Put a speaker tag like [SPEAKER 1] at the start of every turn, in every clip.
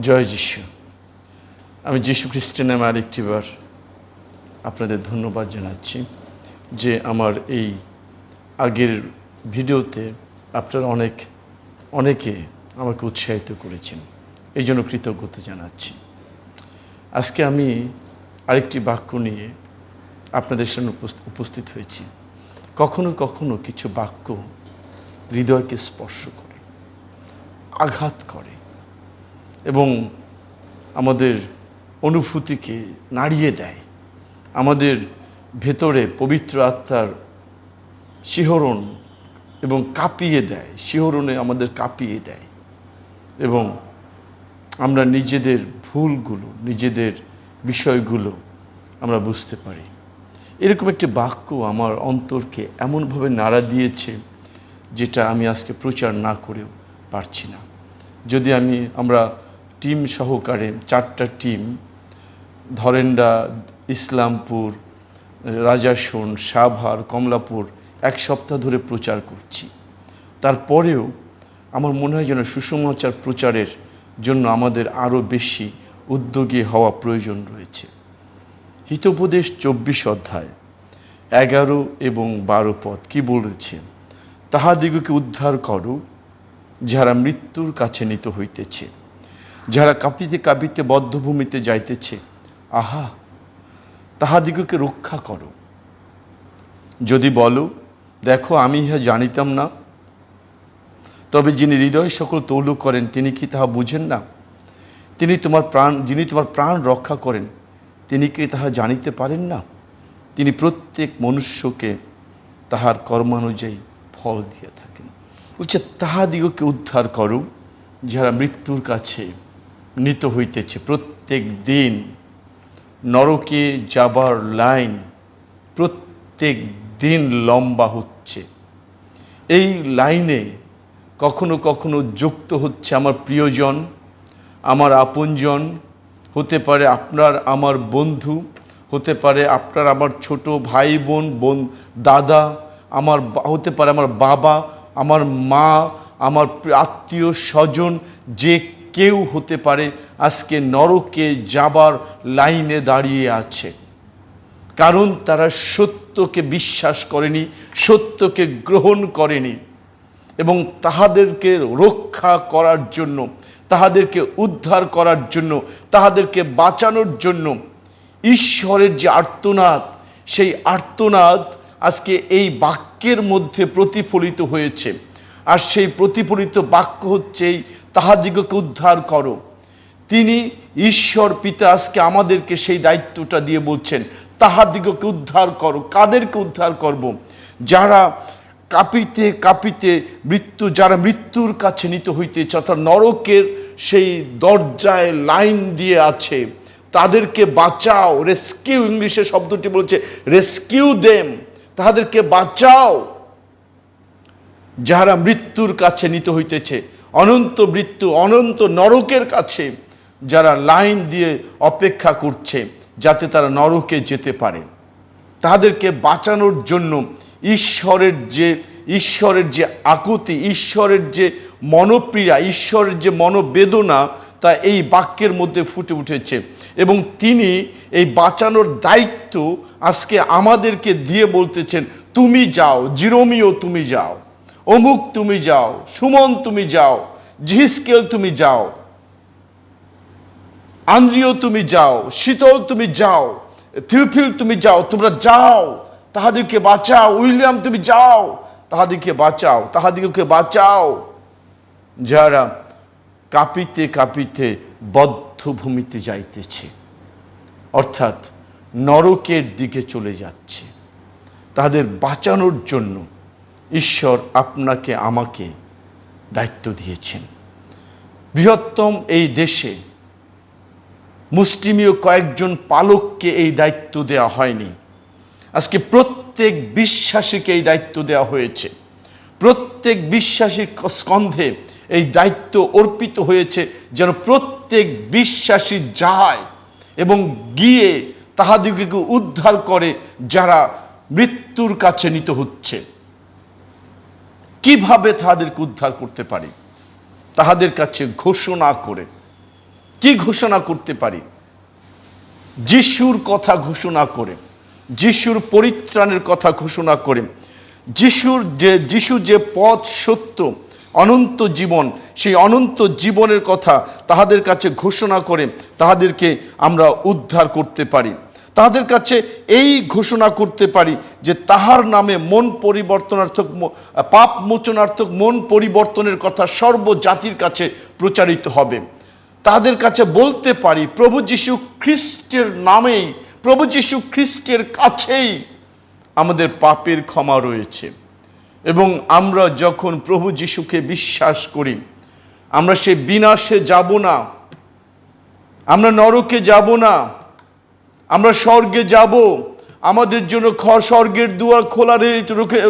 [SPEAKER 1] জয় যিশু। আমি যিশু খ্রিস্টের নামে আরেকটিবার আপনাদের ধন্যবাদ জানাচ্ছি যে আমার এই আগের ভিডিওতে আপনারা অনেক, অনেকে আমাকে উৎসাহিত করেছেন। এই জন্য কৃতজ্ঞতা জানাচ্ছি। আজকে আমি আরেকটি বাক্য নিয়ে আপনাদের সামনে উপস্থিত হয়েছি। কখনো কখনো কিছু বাক্য হৃদয়কে স্পর্শ করে, আঘাত করে। এবং আমাদের অনুভূতিকে নাড়িয়ে দেয়। আমাদের ভেতরে পবিত্র আত্মার শিহরণ এবং কাঁপিয়ে দেয়। শিহরণে আমাদের কাঁপিয়ে দেয় এবং আমরা নিজেদের ভুলগুলো, নিজেদের বিষয়গুলো আমরা বুঝতে পারি। এরকম একটি বাক্য আমার অন্তরকে এমনভাবে নাড়া দিয়েছে যেটা আমি আজকে প্রচার না করেও পারছি না। যদি আমি আমরা টিম সহকারে, চারটা টিম, ধরেন্ডা, ইসলামপুর, রাজাসন, সাভার, কমলাপুর, এক সপ্তাহ ধরে প্রচার করছি। তারপরেও আমার মনে হয় যেন সুষমাচার প্রচারের জন্য আমাদের আরও বেশি উদ্যোগী হওয়া প্রয়োজন রয়েছে। হিতোপদেশ চব্বিশ অধ্যায়, এগারো এবং বারো পদ কি বলেছে? তাহাদিগকে উদ্ধার করো যারা মৃত্যুর কাছে নিত হইতেছে। যারা কাঁপিতে কাঁপিতে বদ্ধভূমিতে যাইতেছে, আহা, তাহাদিগকে রক্ষা করো। যদি বলো, দেখো, আমি ইহা জানিতাম না। তবে যিনি হৃদয় সকল তৌল করেন, তিনি কি তাহা বুঝেন না? তিনি তোমার প্রাণ, যিনি তোমার প্রাণ রক্ষা করেন, তিনি কি তাহা জানিতে পারেন না? তিনি প্রত্যেক মনুষ্যকে তাহার কর্মানুযায়ী ফল দিয়ে থাকেন। বলছে, তাহাদিগকে উদ্ধার করো, যারা মৃত্যুর কাছে নিত হইতেছে। প্রত্যেক দিন নরকে যাবার লাইন প্রত্যেক দিন লম্বা হচ্ছে। এই লাইনে কখনো কখনো যুক্ত হচ্ছে আমার প্রিয়জন, আমার আপনজন, হতে পারে আপনার আমার বন্ধু, হতে পারে আপনার আমার ছোট ভাই বোন বোন দাদা, আমার হতে পারে আমার বাবা, আমার মা, আমার আত্মীয় স্বজন, যে কেউ হতে পারে আজকে নরকে যাবার লাইনে দাঁড়িয়ে আছে। কারণ তারা সত্যকে বিশ্বাস করেনি, সত্যকে গ্রহণ করেনি এবং তাহাদেরকে রক্ষা করার জন্য, তাহাদেরকে উদ্ধার করার জন্য, তাহাদেরকে বাঁচানোর জন্য ঈশ্বরের যে আর্তনাদ, সেই আর্তনাদ আজকে এই বাক্যের মধ্যে প্রতিফলিত হয়েছে। আর সেই প্রতিফলিত বাক্য হচ্ছে এই তাহাদিগকে উদ্ধার করো। তিনি ঈশ্বর পিতা আজকে আমাদেরকে সেই দায়িত্বটা দিয়ে বলছেন, তাহাদিগকে উদ্ধার করো। কাদেরকে উদ্ধার করব? যারা কাঁপিতে কাঁপিতে মৃত্যু, যারা মৃত্যুর কাছে নিতে হইতেছে, অর্থাৎ নরকের সেই দরজায় লাইন দিয়ে আছে, তাদেরকে বাঁচাও। রেস্কিউ ইংলিশে শব্দটি বলছে, রেস্কিউ দেম। তাদেরকে বাঁচাও। যারা মৃত্যুর কাছে নিতে হইতেছে অনন্ত মৃত্যু, অনন্ত নরকের কাছে যারা লাইন দিয়ে অপেক্ষা করছে, যাতে তারা নরকে যেতে পারে। তাদেরকে বাঁচানোর জন্য ঈশ্বরের যে ঈশ্বরের যে আকুতি, ঈশ্বরের যে মনপ্রিয়া, ঈশ্বরের যে মনোবেদনা, তা এই বাক্যের মধ্যে ফুটে উঠেছে। এবং তিনি এই বাঁচানোর দায়িত্ব আজকে আমাদেরকে দিয়ে বলতেছেন, তুমি যাও, জিরোমিও তুমি যাও। অমুক তুমি যাও, সুমন তুমি যাও জিহিসকেল তুমি যাও, আন্দ্রিয় তুমি যাও, শীতল তুমি যাও, থিওফিল তুমি যাও, তোমরা যাও তাহাদিকে বাঁচাও, উইলিয়াম তুমি যাও তাহাদিকে বাঁচাও তাহাদিকে বাঁচাও। যারা কাঁপিতে কাঁপিতে বদ্ধভূমিতে যাইতেছে, অর্থাৎ নরকের দিকে চলে যাচ্ছে, তাদের বাঁচানোর জন্য ঈশ্বর আপনাকে, আমাকে দায়িত্ব দিয়েছেন। বৃহত্তম এই দেশে মুসলিমীয় কয়েকজন পালককে এই দায়িত্ব দেওয়া হয়নি। আজকে প্রত্যেক বিশ্বাসীকে এই দায়িত্ব দেওয়া হয়েছে। প্রত্যেক বিশ্বাসীর স্কন্ধে এই দায়িত্ব অর্পিত হয়েছে যেন প্রত্যেক বিশ্বাসী যায় এবং গিয়ে তাহাদিগকে উদ্ধার করে যারা মৃত্যুর কাছে নিত হচ্ছে। কীভাবে তাহাদেরকে উদ্ধার করতে পারি? তাহাদের কাছে ঘোষণা করে। কি ঘোষণা করতে পারি? যিশুর কথা ঘোষণা করে। যিশুর পরিত্রাণের কথা ঘোষণা করে। যিশুর যে, যিশু যে পথ সত্য, অনন্ত জীবন, সেই অনন্ত জীবনের কথা তাহাদের কাছে ঘোষণা করে তাহাদেরকে আমরা উদ্ধার করতে পারি। তাহাদের কাছে এই ঘোষণা করতে পারি যে তাহার নামে মন পরিবর্তনার্থক পাপ মোচনার্থক মন পরিবর্তনের কথা সর্বজাতির কাছে প্রচারিত হবে। তাদের কাছে বলতে পারি, প্রভু যীশু খ্রিস্টের নামেই, প্রভু যীশু খ্রিস্টের কাছেই আমাদের পাপের ক্ষমা রয়েছে। এবং আমরা যখন প্রভু যিশুকে বিশ্বাস করি, আমরা সে বিনাশে যাব না, আমরা নরকে যাব না আমরা স্বর্গে যাব। আমাদের জন্য স্বর্গের দুয়ার খোলা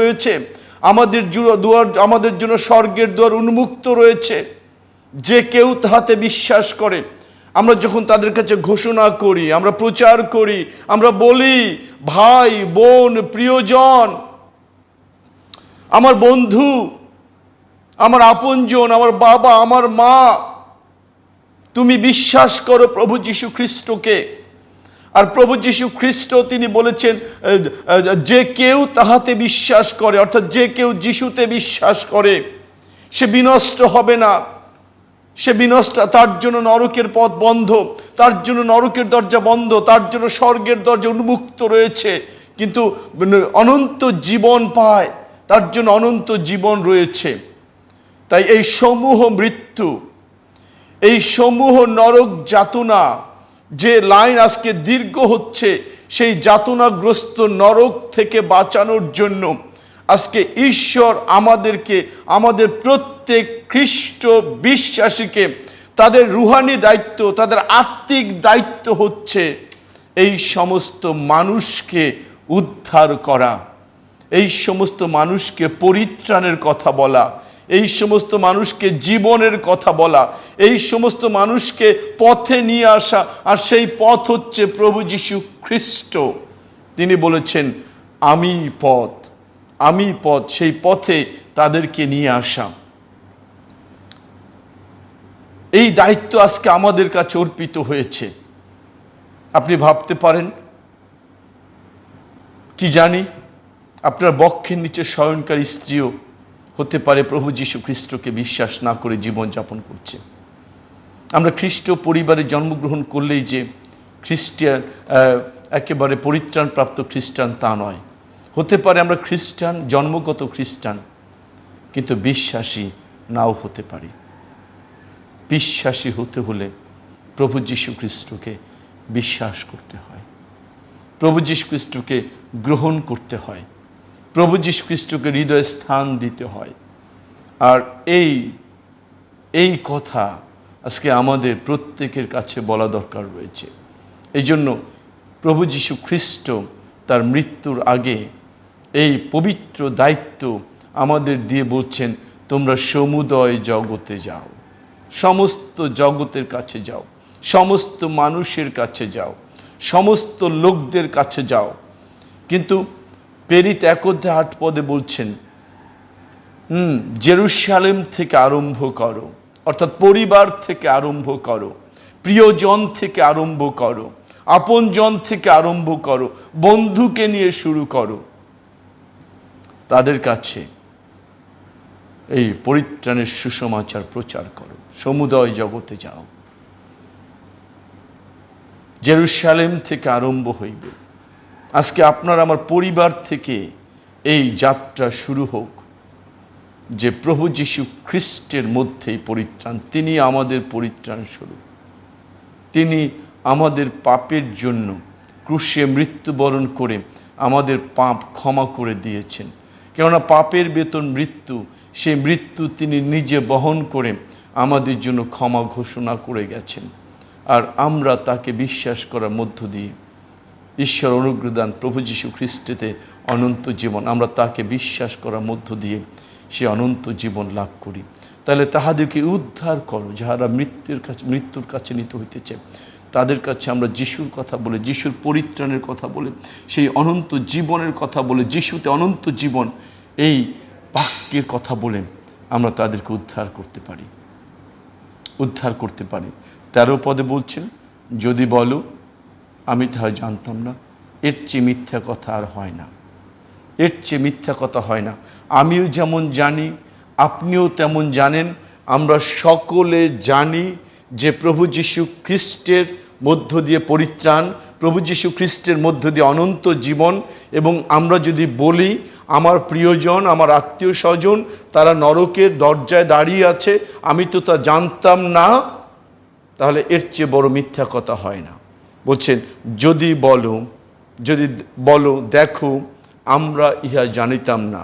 [SPEAKER 1] রয়েছে। আমাদের দুয়ার, আমাদের জন্য স্বর্গের দুয়ার উন্মুক্ত রয়েছে। যে কেউ তাহাতে বিশ্বাস করে। আমরা যখন তাদের কাছে ঘোষণা করি, আমরা প্রচার করি, আমরা বলি, ভাই, বোন, প্রিয়জন, আমার বন্ধু, আমার আপনজন, আমার বাবা, আমার মা, তুমি বিশ্বাস করো প্রভু যীশু খ্রিস্টকে। আর প্রভু যীশু খ্রিস্ট, তিনি বলেছেন যে কেউ তাহাতে বিশ্বাস করে, অর্থাৎ যে কেউ যিশুতে বিশ্বাস করে, সে বিনষ্ট হবে না। সে বিনষ্ট, তার জন্য নরকের পথ বন্ধ, তার জন্য নরকের দরজা বন্ধ, তার জন্য স্বর্গের দরজা উন্মুক্ত রয়েছে, কিন্তু অনন্ত জীবন পায়, তার জন্য অনন্ত জীবন রয়েছে। তাই এই সমূহ মৃত্যু, এই সমূহ নরক যাতনা যে লাইন আজকে দীর্ঘ হচ্ছে, সেই যাতনাগ্রস্ত নরক থেকে বাঁচানোর জন্য আজকে ঈশ্বর আমাদেরকে, আমাদের প্রত্যেক খ্রিস্ট বিশ্বাসীকে তাদের রুহানি দায়িত্ব, তাদের আত্মিক দায়িত্ব হচ্ছে এই সমস্ত মানুষকে উদ্ধার করা, এই সমস্ত মানুষকে পরিত্রাণের কথা বলা এই সমস্ত মানুষকে জীবনের কথা বলা, এই সমস্ত মানুষকে পথে নিয়ে আসা, আর সেই পথ হচ্ছে প্রভু যীশু খ্রিস্ট। তিনি বলেছেন, আমি পথ আমি পথ, সেই পথে তাদেরকে নিয়ে আসা। এই দায়িত্ব আজকে আমাদের কাছে অর্পিত হয়েছে। আপনি ভাবতে পারেন, কি জানি, আপনার বক্ষের নিচে শয়নকারী স্ত্রীও হতে পারে প্রভু যীশু খ্রিস্টকে বিশ্বাস না করে জীবনযাপন করছে। আমরা খ্রিস্ট পরিবারে জন্মগ্রহণ করলেই যে খ্রিস্টিয়ান একেবারে পরিত্রাণপ্রাপ্ত খ্রিস্টান তা নয়। হতে পারে আমরা খ্রিস্টান, জন্মগত খ্রিস্টান, কিন্তু বিশ্বাসী নাও হতে পারি। বিশ্বাসী হতে হলে প্রভু যীশু খ্রিস্টকে বিশ্বাস করতে হয়। প্রভু যীশু খ্রিস্টকে গ্রহণ করতে হয়। প্রভু যীশু খ্রিস্টকে হৃদয়ে স্থান দিতে হয়। আর এই এই কথা আজকে আমাদের প্রত্যেকের কাছে বলা দরকার রয়েছে। এই জন্য প্রভু যীশু খ্রিস্ট তার মৃত্যুর আগে এই পবিত্র দায়িত্ব আমাদের দিয়ে বলছেন, তোমরা সমুদয় জগতে যাও। সমস্ত জগতের কাছে যাও। সমস্ত মানুষের কাছে যাও। সমস্ত লোকদের কাছে যাও। কিন্তু পেরিত এক অধ্যায় আট পদে বলছেন, হুম, জেরুসালেম থেকে আরম্ভ করো, অর্থাৎ পরিবার থেকে আরম্ভ করো, প্রিয়জন থেকে আরম্ভ করো, আপনজন থেকে আরম্ভ করো, বন্ধুকে নিয়ে শুরু করো। তাদের কাছে এই পরিত্রাণের সুসমাচার প্রচার করো, সমুদয় জগতে যাও। জেরুসালেম থেকে আরম্ভ হইবে। আজকে আপনার আমার পরিবার থেকে এই যাত্রা শুরু হোক, যে প্রভু যীশু খ্রিস্টের মধ্যেই পরিত্রাণ, তিনি আমাদের পরিত্রাণ স্বরূপ। তিনি আমাদের পাপের জন্য ক্রুশে মৃত্যুবরণ করে আমাদের পাপ ক্ষমা করে দিয়েছেন। কেননা পাপের বেতন মৃত্যু সেই মৃত্যু তিনি নিজে বহন করে আমাদের জন্য ক্ষমা ঘোষণা করে গেছেন। আর আমরা তাকে বিশ্বাস করার মধ্য দিয়ে ঈশ্বর অনুগ্রদান প্রভু যীশু খ্রিস্টেতে অনন্ত জীবন। আমরা তাকে বিশ্বাস করার মধ্য দিয়ে সে অনন্ত জীবন লাভ করি। তাহলে তাহাদেরকে উদ্ধার করো, যাহারা মৃত্যুর কাছে মৃত্যুর কাছে নিতে হইতেছে। তাদের কাছে আমরা যিশুর কথা বলে, যিশুর পরিত্রাণের কথা বলে, সেই অনন্ত জীবনের কথা বলে, যিশুতে অনন্ত জীবন, এই বাক্যের কথা বলে আমরা তাদেরকে উদ্ধার করতে পারি। উদ্ধার করতে পারি। তেরো পদে বলছেন, যদি বলো আমি তাহা জানতাম না। এর চেয়ে মিথ্যা কথা আর হয় না। এর চেয়ে মিথ্যা কথা হয় না। আমিও যেমন জানি, আপনিও তেমন জানেন। আমরা সকলে জানি যে প্রভু যীশু খ্রিস্টের মধ্য দিয়ে পরিত্রাণ, প্রভু যীশু খ্রিস্টের মধ্য দিয়ে অনন্ত জীবন এবং আমরা যদি বলি, আমার প্রিয়জন, আমার আত্মীয় স্বজন, তারা নরকের দরজায় দাঁড়িয়ে আছে, আমি তো তা জানতাম না, তাহলে এর চেয়ে বড় মিথ্যা কথা হয় না। বলছেন, যদি বলো যদি বলো, দেখো, আমরা ইহা জানিতাম না।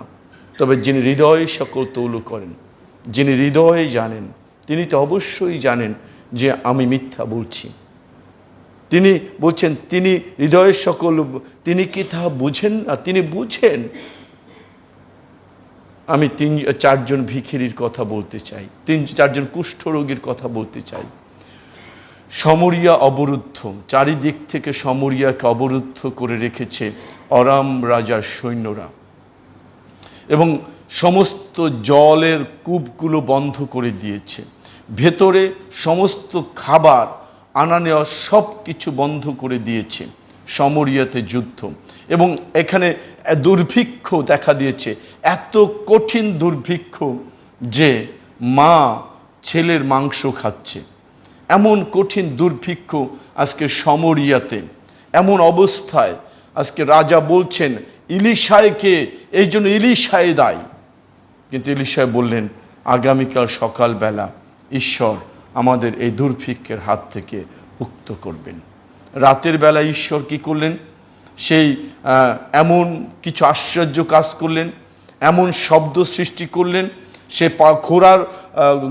[SPEAKER 1] তবে যিনি হৃদয়ে সকল তৌল করেন, যিনি হৃদয়ে জানেন, তিনি তো অবশ্যই জানেন যে আমি মিথ্যা বলছি। তিনি বলছেন, তিনি হৃদয়ের সকল, তিনি কি তাহা বুঝেন না? তিনি বুঝেন। আমি তিন, চারজন ভিখিরির কথা বলতে চাই, তিন, চারজন কুষ্ঠরোগীর কথা বলতে চাই। সমরিয়া অবরুদ্ধ, চারিদিক থেকে সমরিয়াকে অবরুদ্ধ করে রেখেছে অরাম রাজার সৈন্যরা। এবং সমস্ত জলের কূপগুলো বন্ধ করে দিয়েছে। ভেতরে সমস্ত খাবার, আনা নেওয়া সব কিছু বন্ধ করে দিয়েছে সমরিয়াতে যুদ্ধ। এবং এখানে দুর্ভিক্ষ দেখা দিয়েছে। এত কঠিন দুর্ভিক্ষ যে মা ছেলের মাংস খাচ্ছে। এমন কঠিন দুর্ভিক্ষ আজকে সমরিয়াতে, এমন অবস্থায় আজকে রাজা বলছেন ইলিশায়কে এই জন্য ইলিশায় দায়। কিন্তু ইলিশায় বললেন, আগামীকাল সকালবেলা ঈশ্বর আমাদের এই দুর্ভিক্ষের হাত থেকে মুক্ত করবেন। রাতের বেলা ঈশ্বর কি করলেন? সেই এমন কিছু আশ্চর্য কাজ করলেন, এমন শব্দ সৃষ্টি করলেন, সে পা- ঘোড়ার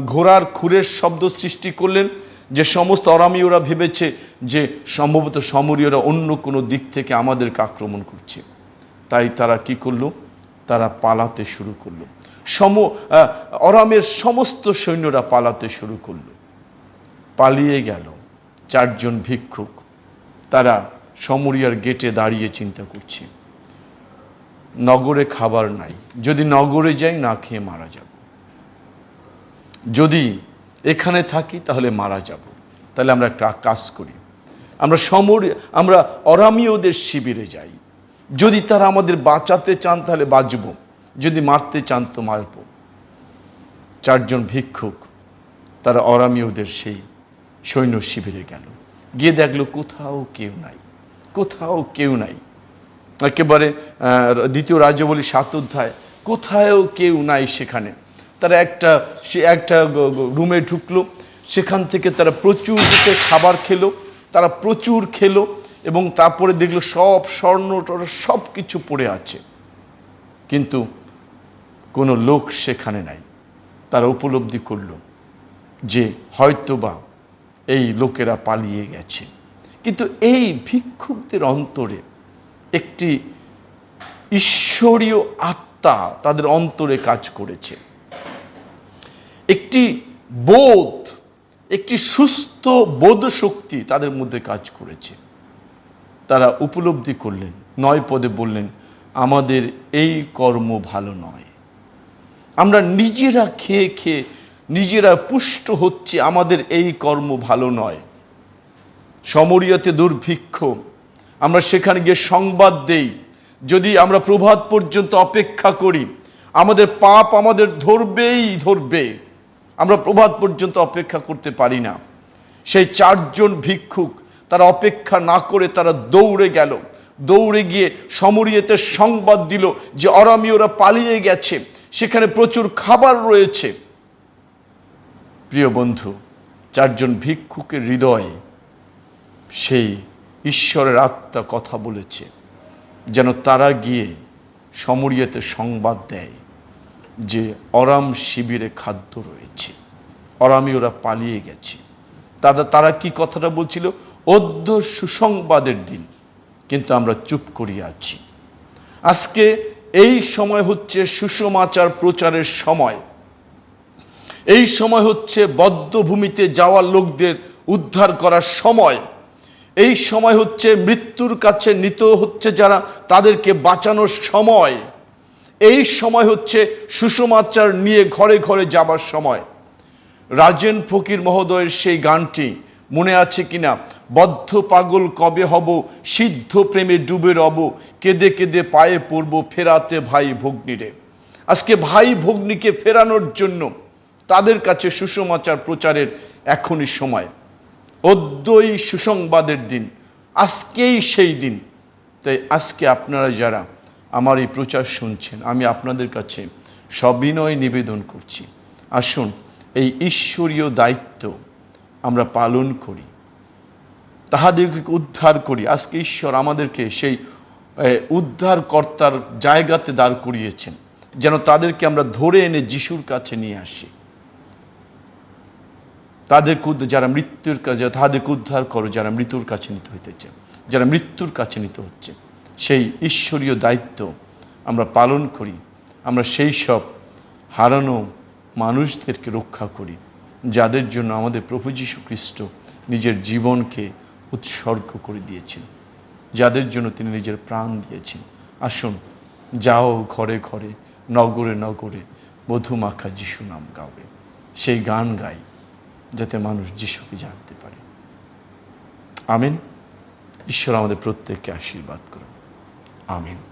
[SPEAKER 1] ঘোড়ার খুরের শব্দ সৃষ্টি করলেন যে সমস্ত অরামীয়রা ভেবেছে যে সম্ভবত সমরীয়রা অন্য কোনো দিক থেকে আমাদেরকে আক্রমণ করছে। তাই তারা কি করল? তারা পালাতে শুরু করল। সম অরামের সমস্ত সৈন্যরা পালাতে শুরু করল। পালিয়ে গেল চারজন ভিক্ষুক। তারা সমরিয়ার গেটে দাঁড়িয়ে চিন্তা করছে। নগরে খাবার নাই। যদি নগরে যাই না খেয়ে মারা যাব। যদি এখানে থাকি, তাহলে মারা যাব। তাহলে আমরা একটা কাজ করি। আমরা সমর, আমরা অরামীয়দের শিবিরে যাই। যদি তারা আমাদের বাঁচাতে চান, তাহলে বাঁচব। যদি মারতে চান, তো মারব। চারজন ভিক্ষুক, তারা অরামীয়দের সেই সৈন্য শিবিরে গেল। গিয়ে দেখল কোথাও কেউ নাই। কোথাও কেউ নাই। একেবারে দ্বিতীয় রাজ্য বলি সাত অধ্যায় কোথাও কেউ নাই সেখানে। তারা একটা, সে একটা রুমে ঢুকলো, সেখান থেকে তারা প্রচুর রূপে খাবার খেলো, তারা প্রচুর খেলো এবং তারপরে দেখল সব স্বর্ণ সব কিছু পড়ে আছে। কিন্তু কোনো লোক সেখানে নাই। তারা উপলব্ধি করল যে হয়তোবা এই লোকেরা পালিয়ে গেছে। কিন্তু এই ভিক্ষুকদের অন্তরে একটি ঈশ্বরীয় আত্মা তাদের অন্তরে কাজ করেছে। একটি বোধ, একটি সুস্থ বোধ শক্তি তাদের মধ্যে কাজ করেছে। তারা উপলব্ধি করলেন, নয় পদে বললেন, আমাদের এই কর্ম ভালো নয়। আমরা নিজেরা খেয়ে খেয়ে, নিজেরা পুষ্ট হচ্ছে, আমাদের এই কর্ম ভালো নয়। সমরিয়াতে দুর্ভিক্ষ, আমরা সেখানে গিয়ে সংবাদ দেই। যদি আমরা প্রভাত পর্যন্ত অপেক্ষা করি, আমাদের পাপ আমাদের ধরবেই ধরবে। আমরা প্রভাত পর্যন্ত অপেক্ষা করতে পারি না। সেই চারজন ভিক্ষুক, তারা অপেক্ষা না করে তারা দৌড়ে গেল। দৌড়ে গিয়ে সমরিয়েতে সংবাদ দিল যে অরামীয়রা পালিয়ে গেছে। সেখানে প্রচুর খাবার রয়েছে। প্রিয় বন্ধু, চারজন ভিক্ষুকের হৃদয়ে সেই ঈশ্বরের আত্মা কথা বলেছে, যেন তারা গিয়ে সমরিয়াতে সংবাদ দেয়। যে অরাম শিবিরে খাদ্য রয়েছে অরামি ওরা পালিয়ে গেছে। তারা তারা কি কথাটা বলছিল? অদ্য সুসংবাদের দিন। কিন্তু আমরা চুপ করিয়া আছি। আজকে এই সময় হচ্ছে সুষমাচার প্রচারের সময়। এই সময় হচ্ছে বদ্ধভূমিতে যাওয়া লোকদের উদ্ধার করার সময়। এই সময় হচ্ছে মৃত্যুর কাছে নিত হচ্ছে যারা তাদেরকে বাঁচানোর সময়। এই সময় হচ্ছে সুষমাচার নিয়ে ঘরে ঘরে যাবার সময়। রাজেন ফকির মহোদয়ের সেই গানটি মনে আছে কিনা? বদ্ধ পাগল কবে হব? সিদ্ধ প্রেমে ডুবে রব। কেঁদে কেঁদে পায়ে পড়ব ফেরাতে ভাই ভগ্নীরে। আজকে ভাই ভগ্নীকে ফেরানোর জন্য তাদের কাছে সুষমাচার প্রচারের এখনই সময়। অদ্যই সুসংবাদের দিন, আজকেই সেই দিন। তাই আজকে আপনারা যারা আমার এই প্রচার শুনছেন, আমি আপনাদের কাছে সবিনয় নিবেদন করছি। আসুন, এই ঈশ্বরীয় দায়িত্ব আমরা পালন করি তাহাদেরকে উদ্ধার করি। আজকে ঈশ্বর আমাদেরকে সেই উদ্ধারকর্তার জায়গাতে দাঁড় করিয়েছেন, যেন তাদেরকে আমরা ধরে এনে যিশুর কাছে নিয়ে আসি। তাদেরকে যারা মৃত্যুর কাছে তাদেরকে উদ্ধার করো, যারা মৃত্যুর কাছে নিতে হইতেছে, যারা মৃত্যুর কাছে নিতে হচ্ছে। সেই ঈশ্বরীয় দায়িত্ব আমরা পালন করি, আমরা সেই সব হারানো মানুষদেরকে রক্ষা করি, যাদের জন্য আমাদের প্রভু যীশু খ্রিস্ট নিজের জীবনকে উৎসর্গ করে দিয়েছেন, যাদের জন্য তিনি নিজের প্রাণ দিয়েছেন। আসুন, যাও ঘরে ঘরে, নগরে নগরে, মধুমাখা যিশু নাম গাবে সেই গান গাই, যাতে মানুষ যিশুকে জানতে পারে। আমিন। ঈশ্বর আমাদের প্রত্যেককে আশীর্বাদ করুন। আমিন